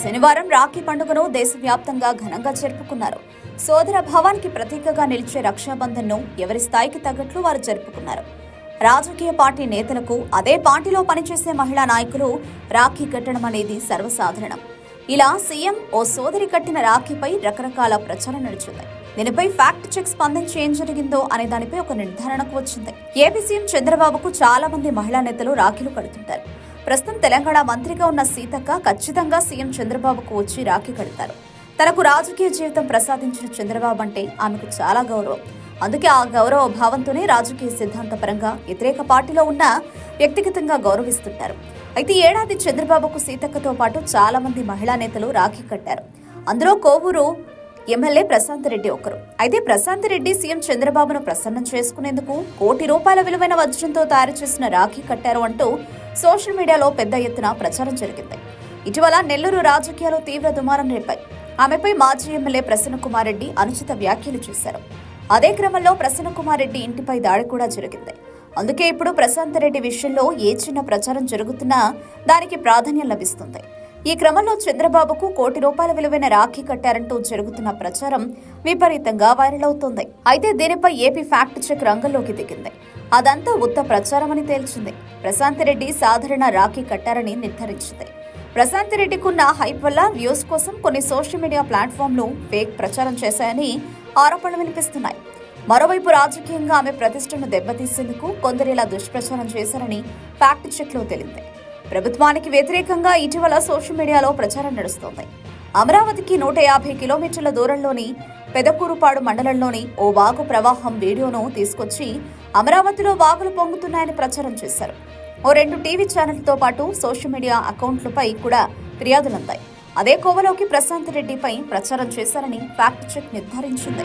శనివారం రాఖీ పండుగను దేశవ్యాప్తంగా ఘనంగా జరుపుకున్నారు. సోదర భావానికి ప్రతీకగా నిలిచే రక్షాబంధన్ను ఎవరి స్థాయికి తగ్గట్లు వారు జరుపుకున్నారు. రాజకీయ పార్టీ నేతలకు అదే పార్టీలో పనిచేసే మహిళా నాయకులు రాఖీ కట్టడం అనేది సర్వసాధారణం. ఇలా సీఎం ఓ సోదరి కట్టిన రాఖీపై రకరకాల ప్రచారం నడిచింది. దీనిపై ఫ్యాక్ట్ చెక్ స్పందించి ఏం జరిగిందో అనే దానిపై ఒక నిర్ధారణకు వచ్చింది. ఏపీ సీఎం చంద్రబాబుకు చాలా మంది మహిళా నేతలు రాఖీలు కడుతుంటారు. ప్రస్తుతం తెలంగాణ మంత్రిగా ఉన్న సీతక్క ఖచ్చితంగా సీఎం చంద్రబాబుకు వచ్చి రాఖీ కడతారు. తనకు రాజకీయ జీవితం ప్రసాదించిన చంద్రబాబు అంటే ఆమెకు చాలా గౌరవం. అందుకే ఆ గౌరవ భావంతోనే రాజకీయ సిద్ధాంతపరంగా వ్యతిరేక పార్టీలో ఉన్న వ్యక్తిగతంగా గౌరవిస్తుంటారు. అయితే ఏడాది చంద్రబాబుకు సీతక్కతో పాటు చాలా మంది మహిళా నేతలు రాఖీ కట్టారు. అందులో కోవూరు ఎమ్మెల్యే ప్రశాంత్ రెడ్డి ఒకరు. అయితే ప్రశాంత్ రెడ్డి సీఎం చంద్రబాబును ప్రసన్నం చేసుకునేందుకు కోటి రూపాయల విలువైన వజ్రంతో తయారు చేసిన రాఖీ కట్టారు అంటూ సోషల్ మీడియాలో పెద్ద ఎత్తున ప్రచారం జరిగింది. ఇటీవల నెల్లూరు రాజకీయాలు తీవ్ర దుమారం రేపాయి ఆమెపై మాజీ ఎమ్మెల్యే ప్రసన్న కుమార్ రెడ్డి అనుచిత వ్యాఖ్యలు చేశారు. అదే క్రమంలో ప్రసన్న కుమార్ రెడ్డి ఇంటిపై దాడి కూడా జరిగింది. అందుకే ఇప్పుడు ప్రశాంత్ రెడ్డి విషయంలో ఏ చిన్న ప్రచారం జరుగుతున్నా దానికి ప్రాధాన్యం లభిస్తుంది. ఈ క్రమంలో చంద్రబాబుకు కోటి రూపాయల విలువైన రాఖీ కట్టారంటూ జరుగుతున్న ప్రచారం విపరీతంగా వైరల్ అవుతోంది. అయితే దీనిపై ఏపీ ఫ్యాక్ట్ చెక్ రంగంలోకి దిగింది. అదంతా ఉత్త ప్రచారమని తేల్చింది. ప్రశాంత్ రెడ్డి సాధారణ రాఖీ కట్టారని నిర్ధారించింది. ప్రశాంత్ రెడ్డికున్న హైప్ వల్ల వ్యూస్ కోసం కొన్ని సోషల్ మీడియా ప్లాట్ఫామ్లు ఫేక్ ప్రచారం చేశాయని ఆరోపణలు వినిపిస్తున్నాయి. మరోవైపు రాజకీయంగా ఆమె ప్రతిష్టను దెబ్బతీసేందుకు కొందరు ఇలా దుష్ప్రచారం చేశారని ఫ్యాక్ట్ చెక్లో తేలింది. ప్రభుత్వానికి వ్యతిరేకంగా ఇటీవల సోషల్ మీడియాలో ప్రచారం నడుస్తోంది. అమరావతికి నూట యాభై కిలోమీటర్ల దూరంలోని పెదకూరుపాడు మండలంలోని ఓ వాగు ప్రవాహం వీడియోను తీసుకొచ్చి అమరావతిలో వాగులు పొంగుతున్నాయని ప్రచారం చేశారు. ఓ రెండు టీవీ ఛానళ్ళతో పాటు సోషల్ మీడియా అకౌంట్లపై కూడా ఫిర్యాదులందాయి. అదే కోవలోకి ప్రశాంత్ రెడ్డిపై ప్రచారం చేశారని ఫ్యాక్ట్ చెక్ నిర్ధారించింది.